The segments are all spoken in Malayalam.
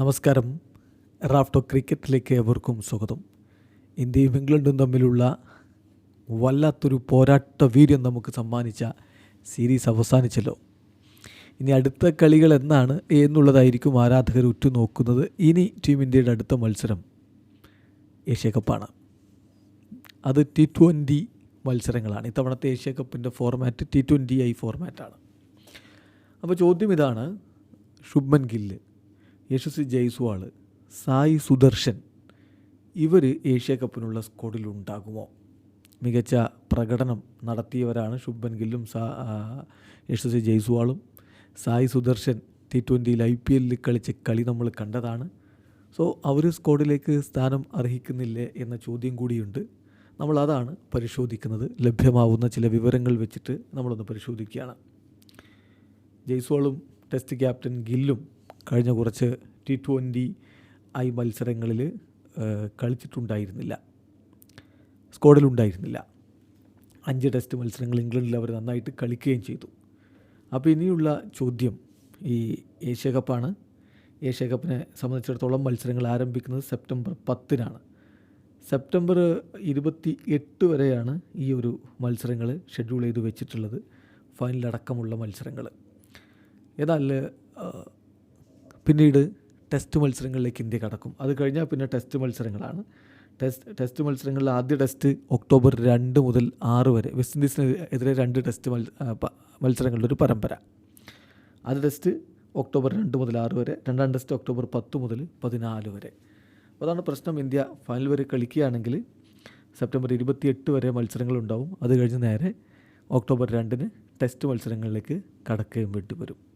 നമസ്കാരം. റാഫ്റ്റോ ക്രിക്കറ്റിലേക്ക് എവർക്കും സ്വാഗതം. ഇന്ത്യയും ഇംഗ്ലണ്ടും തമ്മിലുള്ള വല്ലാത്തൊരു പോരാട്ട വീര്യം നമുക്ക് സമ്മാനിച്ച സീരീസ് അവസാനിച്ചല്ലോ. ഇനി അടുത്ത കളികൾ എന്നാണ് എന്നുള്ളതായിരിക്കും ആരാധകർ ഉറ്റുനോക്കുന്നത്. ഇനി ടീം ഇന്ത്യയുടെ അടുത്ത മത്സരം ഏഷ്യ കപ്പാണ് അത് ടി ട്വന്റി മത്സരങ്ങളാണ്. ഇത്തവണത്തെ ഏഷ്യ കപ്പിന്റെ ഫോർമാറ്റ് ടി ട്വന്റി ഐ ഫോർമാറ്റാണ് അപ്പോൾ ചോദ്യം ഇതാണ്. ശുഭ്മൻ ഗില്ല് യശസ്വി ജയ്സ്വാൾ സായി സുദർശൻ. ഇവർ ഏഷ്യ കപ്പിനുള്ള സ്ക്വാഡിലുണ്ടാകുമോ മികച്ച പ്രകടനം നടത്തിയവരാണ് ശുഭൻ ഗില്ലും സാ യശസ്വി ജയ്സ്വാളും. സായി സുദർശൻ ടി ട്വന്റിയിൽ ഐ പി എല്ലിൽ കളിച്ച കളി നമ്മൾ കണ്ടതാണ്. സോ അവർ സ്ക്വാഡിലേക്ക് സ്ഥാനം അർഹിക്കുന്നില്ലേ എന്ന ചോദ്യം കൂടിയുണ്ട്. നമ്മൾ അതാണ് പരിശോധിക്കുന്നത്. ലഭ്യമാവുന്ന ചില വിവരങ്ങൾ വെച്ചിട്ട് നമ്മളൊന്ന് പരിശോധിക്കുകയാണ്. ജയ്സ്വാളും ടെസ്റ്റ് ക്യാപ്റ്റൻ ഗില്ലും കഴിഞ്ഞ കുറച്ച് ടി ട്വന്റി ഐ മത്സരങ്ങളിൽ കളിച്ചിട്ടുണ്ടായിരുന്നില്ല. സ്ക്വാഡിലുണ്ടായിരുന്നില്ല. അഞ്ച് ടെസ്റ്റ് മത്സരങ്ങൾ ഇംഗ്ലണ്ടിൽ അവർ നന്നായിട്ട് കളിക്കുകയും ചെയ്തു. അപ്പോൾ ഇനിയുള്ള ചോദ്യം ഈ ഏഷ്യ കപ്പാണ്. ഏഷ്യ കപ്പിനെ സംബന്ധിച്ചിടത്തോളം മത്സരങ്ങൾ ആരംഭിക്കുന്നത് സെപ്റ്റംബർ പത്തിനാണ്. സെപ്റ്റംബർ ഇരുപത്തി എട്ട് വരെയാണ് ഈ ഒരു മത്സരങ്ങൾ ഷെഡ്യൂൾ ചെയ്ത് വെച്ചിട്ടുള്ളത്. ഫൈനലടക്കമുള്ള മത്സരങ്ങൾ. എന്നാൽ പിന്നീട് ടെസ്റ്റ് മത്സരങ്ങളിലേക്ക് ഇന്ത്യ കടക്കും. അത് കഴിഞ്ഞാൽ പിന്നെ ടെസ്റ്റ് മത്സരങ്ങളാണ്. ടെസ്റ്റ് ടെസ്റ്റ് മത്സരങ്ങളിൽ ആദ്യ ടെസ്റ്റ് ഒക്ടോബർ രണ്ട് മുതൽ ആറ് വരെ. വെസ്റ്റ് ഇൻഡീസിന് എതിരെ രണ്ട് ടെസ്റ്റ് മത്സരങ്ങളുടെ ഒരു പരമ്പര. ആദ്യ ടെസ്റ്റ് ഒക്ടോബർ രണ്ട് മുതൽ ആറ് വരെ. രണ്ടാം ടെസ്റ്റ് ഒക്ടോബർ പത്ത് മുതൽ പതിനാല് വരെ. അതാണ് പ്രശ്നം. ഇന്ത്യ ഫൈനൽ വരെ കളിക്കുകയാണെങ്കിൽ സെപ്റ്റംബർ ഇരുപത്തി എട്ട് വരെ മത്സരങ്ങളുണ്ടാവും. അത് കഴിഞ്ഞ് നേരെ ഒക്ടോബർ രണ്ടിന് ടെസ്റ്റ് മത്സരങ്ങളിലേക്ക് കടക്കുകയും വേണ്ടി വരും.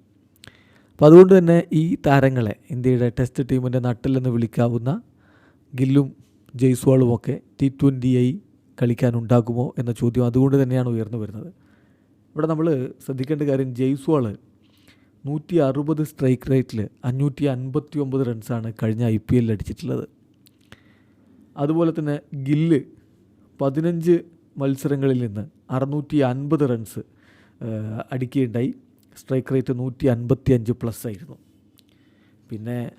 അപ്പോൾ അതുകൊണ്ട് തന്നെ ഈ താരങ്ങളെ ഇന്ത്യയുടെ ടെസ്റ്റ് ടീമിന്റെ നട്ടിലെന്ന് വിളിക്കാവുന്ന ഗില്ലും ജയ്സ്വാളും ഒക്കെ ടി ട്വന്റി ഐ കളിക്കാനുണ്ടാകുമോ എന്ന ചോദ്യം അതുകൊണ്ട് തന്നെയാണ് ഉയർന്നു വരുന്നത്. ഇവിടെ നമ്മൾ ശ്രദ്ധിക്കേണ്ട കാര്യം ജയ്സ്വാൾ നൂറ്റി അറുപത് സ്ട്രൈക്ക് റേറ്റിൽ അഞ്ഞൂറ്റി അൻപത്തി ഒമ്പത് റൺസാണ് കഴിഞ്ഞ ഐ പി എല്ലിൽ അടിച്ചിട്ടുള്ളത്. അതുപോലെ തന്നെ ഗില്ല് പതിനഞ്ച് മത്സരങ്ങളിൽ നിന്ന് അറുന്നൂറ്റി അൻപത് റൺസ് അടിക്കുകയുണ്ടായി. സ്ട്രൈക്ക് റേറ്റ് നൂറ്റി അൻപത്തി അഞ്ച് പ്ലസ് ആയിരുന്നു. പിന്നെ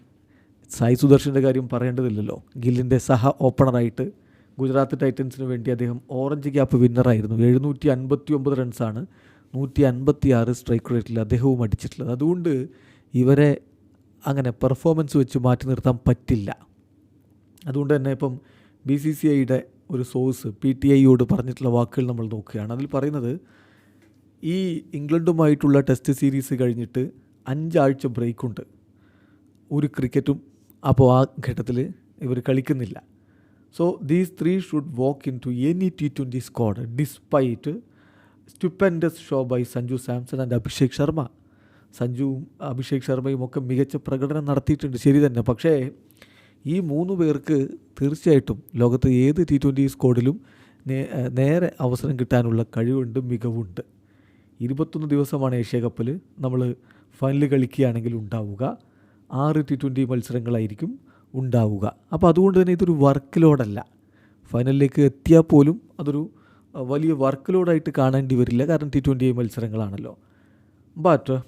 സായി സുദർശന്റെ കാര്യം പറയേണ്ടതില്ലല്ലോ. ഗില്ലിന്റെ സഹ ഓപ്പണറായിട്ട് ഗുജറാത്ത് ടൈറ്റൻസിന് വേണ്ടി അദ്ദേഹം ഓറഞ്ച് ക്യാപ്പ് വിന്നറായിരുന്നു എഴുന്നൂറ്റി അൻപത്തി ഒമ്പത് റൺസാണ് നൂറ്റി അൻപത്തി ആറ് സ്ട്രൈക്ക് റേറ്റിൽ അദ്ദേഹവും അടിച്ചിട്ടുള്ളത്. അതുകൊണ്ട് ഇവരെ അങ്ങനെ പെർഫോമൻസ് വെച്ച് മാറ്റി നിർത്താൻ പറ്റില്ല. അതുകൊണ്ട് തന്നെ ഇപ്പം ബി സി സി ഐയുടെ ഒരു സോഴ്സ് പി ടി ഐയോട് പറഞ്ഞിട്ടുള്ള വാക്കുകൾ നമ്മൾ നോക്കുകയാണ്. അതിൽ പറയുന്നത് ഈ ഇംഗ്ലണ്ടുമായിട്ടുള്ള ടെസ്റ്റ് സീരീസ് കഴിഞ്ഞിട്ട് അഞ്ചാഴ്ച ബ്രേക്കുണ്ട്. ഒരു ക്രിക്കറ്റും അപ്പോൾ ആ ഘട്ടത്തിൽ ഇവർ കളിക്കുന്നില്ല. So these three should walk in to any T twenty squad despite stupendous show by Sanju Samson and Abhishek Sharma സഞ്ജുവും അഭിഷേക് ശർമ്മയും ഒക്കെ മികച്ച പ്രകടനം നടത്തിയിട്ടുണ്ട് ശരി തന്നെ. പക്ഷേ ഈ മൂന്ന് പേർക്ക് തീർച്ചയായിട്ടും ലോകത്ത് ഏത് ടി ട്വന്റി സ്ക്വാഡിലും നേരെ അവസരം കിട്ടാനുള്ള കഴിവുണ്ട് മികവുണ്ട്. ഇരുപത്തൊന്ന് ദിവസമാണ് ഏഷ്യ കപ്പിൽ നമ്മൾ ഫൈനൽ കളിക്കുകയാണെങ്കിൽ ഉണ്ടാവുക. ആറ് ടി ട്വന്റി മത്സരങ്ങളായിരിക്കും ഉണ്ടാവുക. അപ്പോൾ അതുകൊണ്ട് തന്നെ ഇതൊരു വർക്ക് ലോഡല്ല ഫൈനലിലേക്ക് എത്തിയാൽ പോലും അതൊരു വലിയ വർക്ക് ലോഡായിട്ട് കാണേണ്ടി വരില്ല. കാരണം T twenty മത്സരങ്ങളാണല്ലോ. But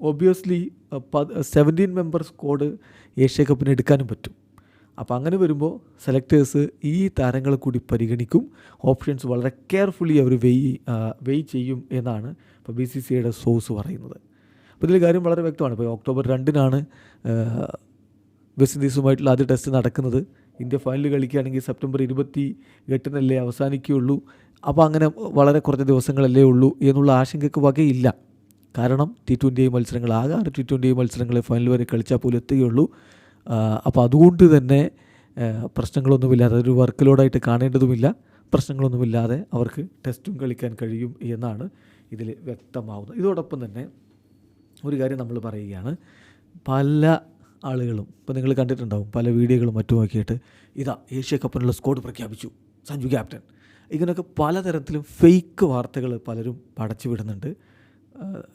obviously seventeen member squad Asia കപ്പിന് എടുക്കാനും പറ്റും. അപ്പോൾ അങ്ങനെ വരുമ്പോൾ സെലക്ടേഴ്സ് ഈ താരങ്ങളെ കൂടി പരിഗണിക്കും. ഓപ്ഷൻസ് വളരെ കെയർഫുള്ളി അവർ വെയ് വെയ് ചെയ്യും എന്നാണ് ഇപ്പോൾ ബി സി സി ഐയുടെ സോഴ്സ് പറയുന്നത്. അപ്പോൾ ഇതിൽ കാര്യം വളരെ വ്യക്തമാണ്. ഇപ്പോൾ ഒക്ടോബർ രണ്ടിനാണ് വെസ്റ്റ് ഇൻഡീസുമായിട്ടുള്ള ആദ്യ ടെസ്റ്റ് നടക്കുന്നത്. ഇന്ത്യ ഫൈനൽ കളിക്കുകയാണെങ്കിൽ സെപ്റ്റംബർ ഇരുപത്തി എട്ടിനല്ലേ അവസാനിക്കുകയുള്ളൂ. അപ്പോൾ അങ്ങനെ വളരെ കുറച്ച് ദിവസങ്ങളല്ലേ ഉള്ളൂ എന്നുള്ള ആശങ്കയ്ക്ക് വകയില്ല. കാരണം ടി ട്വന്റി മത്സരങ്ങളാകാറ് ടി ട്വന്റി മത്സരങ്ങളെ ഫൈനൽ വരെ കളിച്ചാൽ പോലും എത്തുകയുള്ളൂ. അപ്പോൾ അതുകൊണ്ട് തന്നെ പ്രശ്നങ്ങളൊന്നുമില്ലാതെ ഒരു വർക്ക് ലോഡായിട്ട് കാണേണ്ടതുമില്ല. പ്രശ്നങ്ങളൊന്നുമില്ലാതെ അവർക്ക് ടെസ്റ്റും കളിക്കാൻ കഴിയും എന്നാണ് ഇതിൽ വ്യക്തമാവുന്നത്. ഇതോടൊപ്പം തന്നെ ഒരു കാര്യം നമ്മൾ പറയുകയാണ്. പല ആളുകളും ഇപ്പോൾ നിങ്ങൾ കണ്ടിട്ടുണ്ടാവും പല വീഡിയോകളും മറ്റും നോക്കിയിട്ട് ഇതാ ഏഷ്യ കപ്പിനുള്ള സ്കോഡ് പ്രഖ്യാപിച്ചു സഞ്ജു ക്യാപ്റ്റൻ ഇങ്ങനെയൊക്കെ പലതരത്തിലും ഫേക്ക് വാർത്തകൾ പലരും പടച്ചു വിടുന്നുണ്ട്.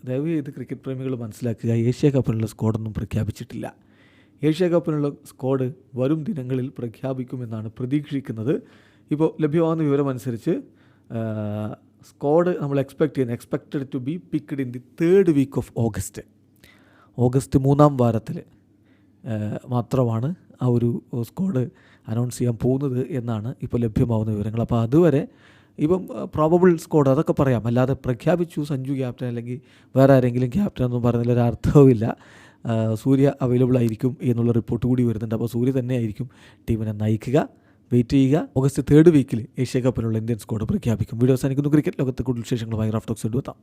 ദയവ് ചെയ്ത് ക്രിക്കറ്റ് പ്രേമികൾ മനസ്സിലാക്കുക ഏഷ്യ കപ്പിനുള്ള സ്കോഡൊന്നും പ്രഖ്യാപിച്ചിട്ടില്ല. ഏഷ്യ കപ്പിനുള്ള സ്ക്വാഡ് വരും ദിനങ്ങളിൽ പ്രഖ്യാപിക്കുമെന്നാണ് പ്രതീക്ഷിക്കുന്നത്. ഇപ്പോൾ ലഭ്യമാകുന്ന വിവരമനുസരിച്ച് സ്ക്വാഡ് നമ്മൾ എക്സ്പെക്ട് ചെയ്യുന്നത് expected to be picked in the third week of August August മൂന്നാം വാരത്തിൽ മാത്രമാണ് ആ ഒരു സ്ക്വാഡ് അനൗൺസ് ചെയ്യാൻ പോകുന്നത് എന്നാണ് ഇപ്പോൾ ലഭ്യമാകുന്ന വിവരങ്ങൾ. അപ്പോൾ അതുവരെ ഇപ്പം പ്രോബബിൾ സ്കോഡ് അതൊക്കെ പറയാം. അല്ലാതെ പ്രഖ്യാപിച്ചു സഞ്ജു ക്യാപ്റ്റൻ അല്ലെങ്കിൽ വേറെ ആരെങ്കിലും ക്യാപ്റ്റൻ ഒന്നും പറഞ്ഞതിൽ ഒരു അർത്ഥവുമില്ല. സൂര്യ അവൈലബിൾ ആയിരിക്കും എന്നുള്ള റിപ്പോർട്ട് കൂടി വരുന്നുണ്ട്. അപ്പോൾ സൂര്യ തന്നെ ആയിരിക്കും ടീമിനെ നയിക്കുക വെയിറ്റ് ചെയ്യുക. ഓഗസ്റ്റ് തേർഡ് വീക്കിൽ ഏഷ്യ കപ്പിനുള്ള ഇന്ത്യൻ സ്കോഡ് പ്രഖ്യാപിക്കും. വീഡിയോ അവസാനിക്കുന്നു. ക്രിക്കറ്റ് ലോകത്തെ കൂടുതൽ വിശേഷങ്ങൾ വിശേഷങ്ങളുമായി ടോക്സ് എടുത്താം